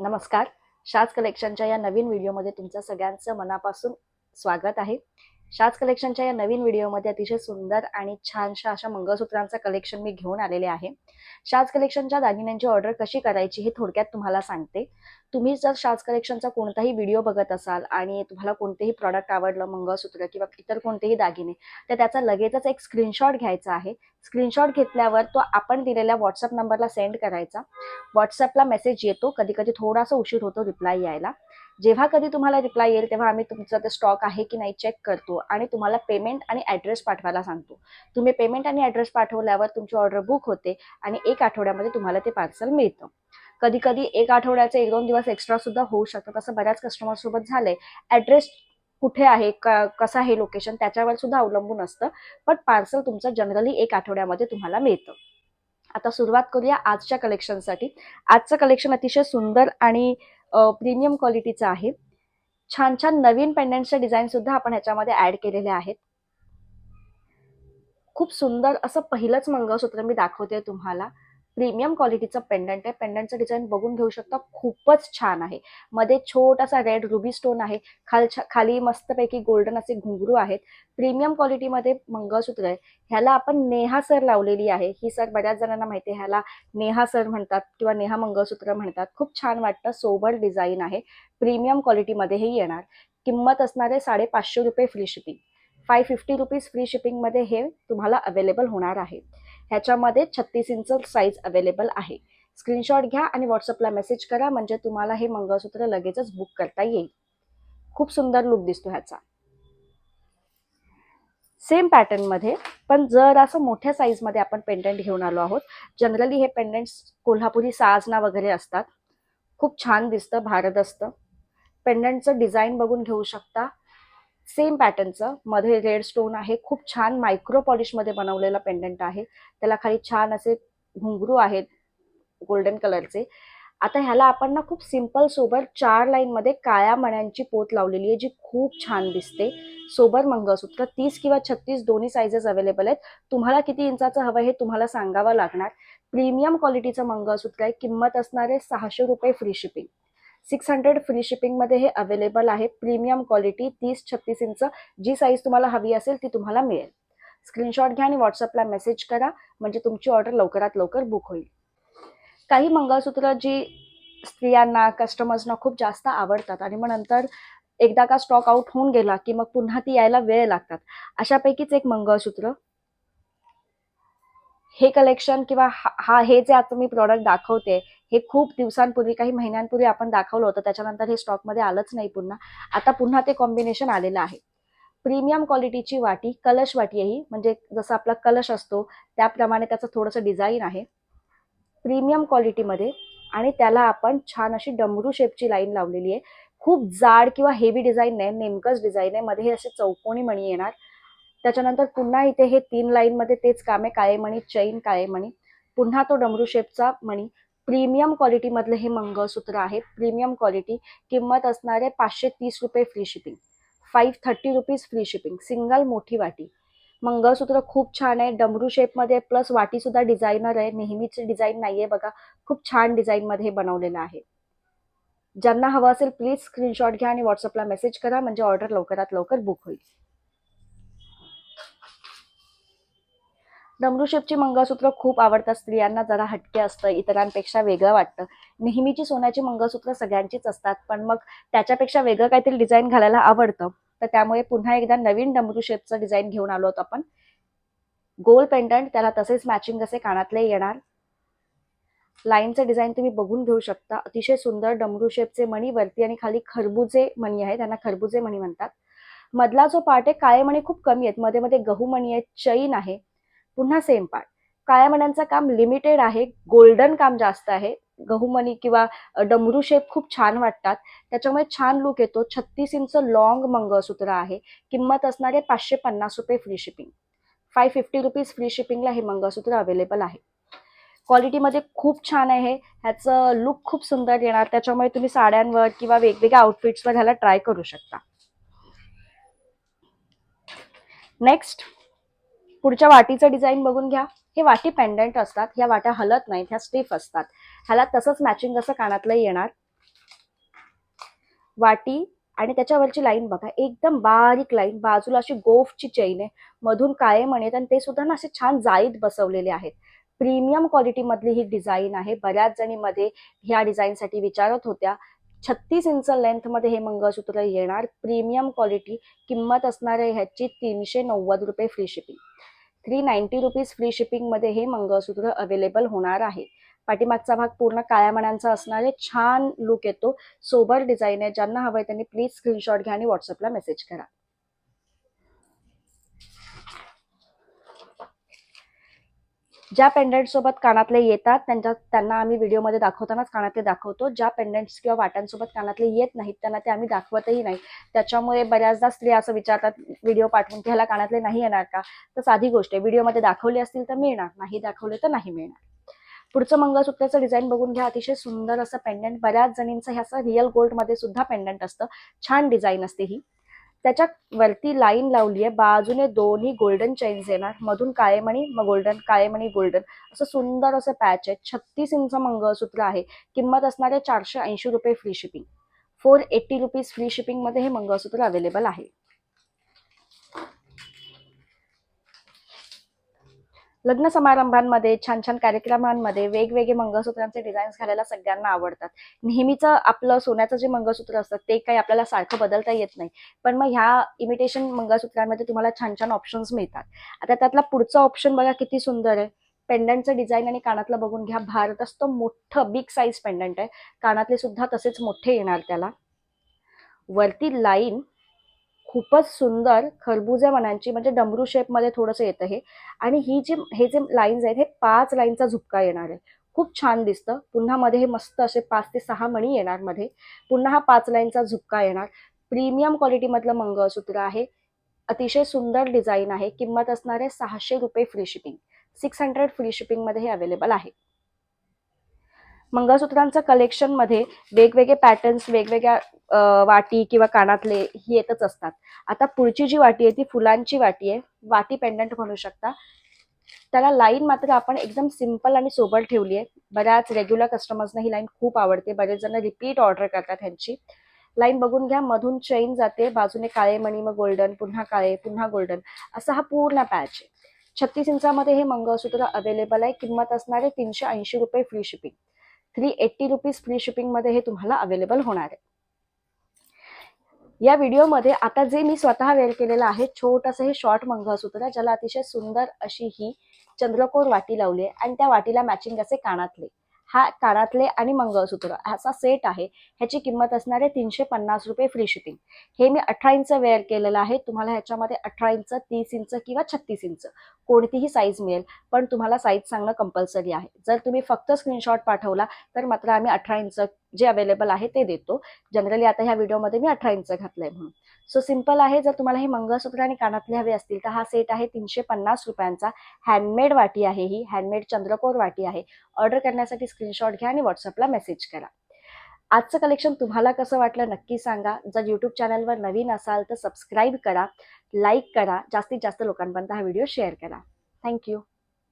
नमस्कार. शाज कलेक्शनच्या या नवीन व्हिडिओमध्ये तुमचं सगळ्यांचं मनापासून स्वागत आहे. शाज कलेक्शनच्या या नवीन व्हिडिओमध्ये अतिशय सुंदर आणि छानशा अशा मंगळसूत्रांचं कलेक्शन मी घेऊन आलेले आहे. शाज कलेक्शनच्या दागिन्यांची ऑर्डर कशी करायची हे थोडक्यात तुम्हाला सांगते. तुम्ही जर शाज कलेक्शनचा कोणताही व्हिडिओ बघत असाल आणि तुम्हाला कोणतेही प्रॉडक्ट आवडलं मंगळसूत्र किंवा इतर कोणतेही दागिने तर त्याचा लगेचच एक स्क्रीनशॉट घ्यायचा आहे. स्क्रीनशॉट घेतल्यावर तो आपण दिलेल्या व्हॉट्सअप नंबरला सेंड करायचा. व्हॉट्सअपला मेसेज येतो कधी कधी थोडासा उशीर होतो रिप्लाय यायला. जेव्हा कधी तुम्हाला रिप्लाय येईल तेव्हा आम्ही तुमचं ते स्टॉक आहे की नाही चेक करतो. आणि तुम्हाला पेमेंट आणि ॲड्रेस पाठवायला सांगतो. तुम्ही पेमेंट आणि ॲड्रेस पाठवल्यावर तुमची ऑर्डर बुक होते आणि एक आठवड्यामध्ये तुम्हाला ते पार्सल मिळतं. कधी कधी एक आठवड्याचे एक दोन दिवस एक्स्ट्रा सुद्धा होऊ शकतात असं बऱ्याच कस्टमर सोबत झालंय. ॲड्रेस कुठे आहे? क कसं आहे लोकेशन त्याच्यावर सुद्धा अवलंबून असतं. पण पार्सल तुमचं जनरली एक आठवड्यामध्ये तुम्हाला मिळतं. आता सुरुवात करूया आजच्या कलेक्शनसाठी आजचं कलेक्शन अतिशय सुंदर आणि प्रीमियम क्वालिटीचं आहे. छान छान नवीन पेंडंटचे डिझाईन सुद्धा आपण ह्याच्यामध्ये ऍड केलेले आहेत. खूप सुंदर असं पहिलंच मंगळसूत्र मी दाखवते तुम्हाला. प्रीमियम क्वालिटीचं पेंडंट आहे. पेंडंटचं डिझाईन बघून घेऊ शकता. खूपच छान आहे. मध्ये छोटासा रेड रुबी स्टोन आहे. खाल खाली मस्तपैकी गोल्डन असे घुंगरू आहेत. प्रीमियम क्वालिटीमध्ये मंगळसूत्र आहे. ह्याला आपण नेहा सर लावलेली आहे. ही सर बऱ्याच जणांना माहिती आहे. ह्याला नेहा सर म्हणतात किंवा नेहा मंगळसूत्र म्हणतात. खूप छान वाटतं. सोबर डिझाईन आहे. प्रीमियम क्वालिटीमध्येही येणार. किंमत असणार आहे साडेपाचशे रुपये free shipping five fifty rupees free शिपिंगमध्ये हे तुम्हाला अवेलेबल होणार आहे. ह्याच्यामध्ये छत्तीस इंच साईज अवेलेबल आहे. स्क्रीनशॉट घ्या आणि व्हॉट्सअपला मेसेज करा म्हणजे तुम्हाला हे मंगळसूत्र लगेचच बुक करता येईल. खूप सुंदर लुक दिसतो ह्याचा. सेम पॅटर्नमध्ये पण जर असं मोठ्या साईजमध्ये आपण पेंडंट घेऊन आलो आहोत जनरली हे पेंडंट्स कोल्हापुरी साजना वगैरे असतात. खूप छान दिसतं भारत असतं. पेंडंटचं डिझाईन बघून घेऊ शकता. सेम पॅटर्नचं. मध्ये रेड स्टोन आहे. खूप छान मायक्रो पॉलिशमध्ये बनवलेला पेंडंट आहे. त्याला खाली छान असे घुंगरू आहेत गोल्डन कलरचे. आता ह्याला आपण ना खूप सिंपल सोबर चार लाईनमध्ये काळ्या मण्यांची पोत लावलेली आहे जी खूप छान दिसते. सोबर मंगळसूत्र तीस किंवा छत्तीस दोन्ही साईजेस अवेलेबल आहेत. तुम्हाला किती इंचाचं हवं हे तुम्हाला सांगावं लागणार. प्रीमियम क्वालिटीचं मंगळसूत्र आहे. किंमत असणारे सहाशे रुपये free shipping six hundred free शिपिंगमध्ये हे अवेलेबल आहे. प्रीमियम क्वालिटी तीस छत्तीस इंच जी साईज तुम्हाला हवी असेल ती तुम्हाला मिळेल. स्क्रीनशॉट घ्या आणि व्हॉट्सअपला मेसेज करा म्हणजे तुमची ऑर्डर लवकरात लवकर बुक होईल. काही मंगळसूत्र जी स्त्रियांना कस्टमर्सना खूप जास्त आवडतात आणि मग नंतर एकदा का स्टॉक आउट होऊन गेला की मग पुन्हा ती यायला वेळ लागतात. अशापैकीच एक मंगळसूत्र. हे कलेक्शन किंवा हा हे जे आता मी प्रॉडक्ट दाखवते हे खूप दिवसांपूर्वी काही महिन्यांपूर्वी आपण दाखवलं होतं. त्याच्यानंतर हे स्टॉकमध्ये आलंच नाही पुन्हा. आता पुन्हा ते कॉम्बिनेशन आलेलं आहे. प्रीमियम क्वालिटीची वाटी कलश वाटी आहे ही म्हणजे जसं आपला कलश असतो त्याप्रमाणे त्याचं थोडंसं डिझाईन आहे. प्रीमियम क्वालिटीमध्ये आणि त्याला आपण छान अशी डमरू शेपची लाईन लावलेली आहे. खूप जाड किंवा हेवी डिझाईन नाही नेमकंच डिझाईन आहे. मध्ये हे असे चौकोनी मणी येणार. त्याच्यानंतर पुन्हा इथे हे तीन लाईनमध्ये तेच काम आहे काळे मणी चैन काळे मणी पुन्हा तो डमरू शेपचा मणी. प्रीमियम क्वालिटीमधलं हे मंगळसूत्र आहे. प्रीमियम क्वालिटी किंमत असणारे पाचशे तीस रुपये free shipping five thirty rupees free shipping single मोठी वाटी. मंगळसूत्र खूप छान आहे. डमरू शेपमध्ये प्लस वाटीसुद्धा डिझायनर आहे. नेहमीची डिझाईन नाही आहे बघा. खूप छान डिझाईनमध्ये हे बनवलेलं आहे. ज्यांना हवं असेल प्लीज स्क्रीनशॉट घ्या आणि व्हॉट्सअपला मेसेज करा. म्हणजे ऑर्डर लवकरात लवकर बुक होईल. डमरूशेपची मंगळसूत्र खूप आवडतात. स्त्रियांना जरा हटके असतं इतरांपेक्षा वेगळं वाटतं. नेहमीची सोन्याची मंगळसूत्र सगळ्यांचीच असतात पण मग त्याच्यापेक्षा वेगळं काहीतरी डिझाईन घालायला आवडतं. तर त्यामुळे पुन्हा एकदा नवीन डमरू शेपचं डिझाईन घेऊन आलो होतो आपण. गोल पेंडंट त्याला तसेच मॅचिंग असे कानातले येणार. लाईनचं डिझाईन तुम्ही बघून घेऊ शकता. अतिशय सुंदर डमरू शेपचे मणी वरती आणि खाली खरबुजे मणी आहे त्यांना खरबुजे मणी म्हणतात. मधला जो पार्ट आहे काळे मणी खूप कमी आहेत. मध्ये मध्ये गहू मणी आहेत चैन आहे. पुन्हा सेम पार्ट काळ्या मण्यांचं काम लिमिटेड आहे गोल्डन काम जास्त आहे. गहूमणी किंवा डमरू शेप खूप छान वाटतात. त्याच्यामुळे छान लुक येतो. छत्तीस इंच लॉंग मंगळसूत्र आहे. किंमत असणारे पाचशे पन्नास रुपये free shipping five fifty rupees free शिपिंगला हे मंगळसूत्र अवेलेबल आहे. क्वालिटीमध्ये खूप छान आहे. ह्याचं लुक खूप सुंदर येणार. त्याच्यामुळे तुम्ही साड्यांवर किंवा वेगवेगळ्या आउटफिट्सवर ह्याला ट्राय करू शकता. नेक्स्ट पुढच्या वाटीचं डिझाईन बघून घ्या. हे वाटी पेंडंट असतात ह्या वाट्या हलत नाहीत ह्या स्टिफ असतात. ह्याला तसंच मॅचिंग असं कानातलं येणार. वाटी आणि त्याच्यावरची लाईन बघा एकदम बारीक लाईन बाजूला अशी गोफची चेन आहे. मधून काळे म्हणे आणि ते सुद्धा ना असे छान जाळीत बसवलेले आहेत. प्रीमियम क्वालिटी मधली ही डिझाईन आहे. बऱ्याच जणी मध्ये ह्या डिझाईनसाठी विचारत होत्या. छत्तीस इंच लेंथमध्ये हे मंगळसूत्र येणार. प्रीमियम क्वालिटी किंमत असणार आहे ह्याची तीनशे नव्वद रुपये free shipping three ninety rupees free शिपिंगमध्ये हे मंगळसूत्र अवेलेबल होणार आहे. पाठीमागचा भाग पूर्ण काळ्या मण्यांचा असणार आहे छान लुक येतो. सोबर डिझाईन आहे. ज्यांना हवंय त्यांनी प्लीज स्क्रीनशॉट घ्या आणि व्हॉट्सअपला मेसेज करा. ज्या पेंडंट सोबत कानातले येतात त्यांच्या त्यांना आम्ही व्हिडिओमध्ये दाखवतानाच कानातले दाखवतो. ज्या पेंडंट्स किंवा वाट्यांसोबत कानातले येत नाहीत त्यांना ते आम्ही दाखवतही नाही. त्याच्यामुळे बऱ्याचदा स्त्रिया असं विचारतात व्हिडिओ पाठवून ह्याला कानातले नाही येणार का? तर साधी गोष्ट आहे. व्हिडिओमध्ये दाखवले असतील तर मिळणार नाही दाखवले तर नाही मिळणार. पुढचं मंगळसूत्राचं डिझाईन बघून घ्या. अतिशय सुंदर असं पेंडंट बऱ्याच जणींचं हे असं रिअल गोल्डमध्ये सुद्धा पेंडंट असतं. छान डिझाईन असते ही. त्याच्या वरती लाईन लावली आहे बाजूने दोन्ही गोल्डन चेन्स येणार. मधून काळेमणी मग गोल्डन काळेमणी गोल्डन असं सुंदर असं पॅच आहे छत्तीस इंच मंगळसूत्र आहे. किंमत असणार आहे चारशे ऐंशी रुपये free shipping four eighty rupees free शिपिंगमध्ये हे मंगळसूत्र अवेलेबल आहे. लग्न समारंभांमध्ये छान छान कार्यक्रमांमध्ये वेगवेगळे मंगळसूत्रांचे डिझाईन्स घालायला सगळ्यांना आवडतात. नेहमीचं आपलं सोन्याचं जे मंगळसूत्र असतं ते काही आपल्याला सारखं बदलता येत नाही. पण मग ह्या इमिटेशन मंगळसूत्रांमध्ये तुम्हाला छान छान ऑप्शन्स मिळतात. आता त्यातला पुढचा ऑप्शन बघा किती सुंदर आहे. पेंडंटचं डिझाईन आणि कानातलं बघून घ्या. भारतचं मोठं बिग साईज पेंडंट आहे. कानातले सुद्धा तसेच मोठे येणार त्याला. वरती लाईन खूपच सुंदर खरबुजा मनांची म्हणजे डमरू शेपमध्ये थोडंसं येतं हे. आणि ही जी हे जे लाईन्स आहेत हे पाच लाईनचा झुपका येणार आहे. खूप छान दिसतं. पुन्हा मध्ये हे मस्त असे पाच ते सहा मणी येणार मध्ये. पुन्हा हा पाच लाईनचा झुपका येणार. प्रीमियम क्वालिटीमधलं मंगळसूत्र आहे. अतिशय सुंदर डिझाईन आहे. किंमत असणार आहे सहाशे रुपये free shipping six hundred free शिपिंगमध्ये हे अवेलेबल आहे. मंगळसूत्रांचं कलेक्शनमध्ये वेगवेगळे पॅटर्न्स वेगवेगळ्या वाटी किंवा कानातले ही येतच असतात. आता पुढची जी वाटी आहे ती फुलांची वाटी आहे. वाटी पेंडंट म्हणू शकता. त्याला लाईन मात्र आपण एकदम सिंपल आणि सोबर ठेवली आहे. बऱ्याच रेग्युलर कस्टमर्सना ही लाईन खूप आवडते. बरेच जण रिपीट ऑर्डर करतात ह्यांची. लाईन बघून घ्या मधून चेन जाते. बाजूने काळे मणी मग गोल्डन पुन्हा काळे पुन्हा गोल्डन असा हा पूर्ण पॅच आहे. छत्तीस इंचामध्ये हे मंगळसूत्र अवेलेबल आहे. किंमत असणारे तीनशे ऐंशी रुपये free shipping three eighty rupees free शिपिंगमध्ये हे तुम्हाला अवेलेबल होणार आहे. या व्हिडिओमध्ये आता जे मी स्वतः वेअर केलेलं आहे छोटंसं हे शॉर्ट मंगळसूत्र ज्याला अतिशय सुंदर अशी ही चंद्रकोर वाटी लावली आहे आणि त्या वाटीला मॅचिंग असे कानातले. हा कानातले आणि मंगळसूत्र असा सेट आहे. ह्याची किंमत असणार आहे तीनशे पन्नास रुपये फ्री शिपिंग हे मी अठरा इंच वेअर केलेलं आहे. तुम्हाला ह्याच्यामध्ये अठरा इंच तीस इंच किंवा छत्तीस इंच कोणतीही साईज मिळेल. पण तुम्हाला साईज सांगणं कंपल्सरी आहे. जर तुम्ही फक्त स्क्रीनशॉट पाठवला तर मात्र आम्ही अठरा इंच जे अवेलेबल आहे ते देतो. जनरली आता ह्या व्हिडिओमध्ये मी अठरा इंच घातलंय म्हणून. सो सिंपल आहे जर तुम्हाला हे मंगळसूत्र आणि कानातले हवे असतील तर हा सेट आहे तीनशे पन्नास रुपयांचा. हँडमेड वाटी आहे ही. हँडमेड चंद्रकोर वाटी आहे. ऑर्डर करण्यासाठी स्क्रीनशॉट घ्या आणि व्हॉट्सअपला मेसेज करा. आजचं कलेक्शन तुम्हाला कसं वाटलं नक्की सांगा. जर यूट्यूब चॅनलवर नवीन असाल तर सबस्क्राईब करा लाईक करा. जास्तीत जास्त लोकांपर्यंत हा व्हिडिओ शेअर करा. थँक्यू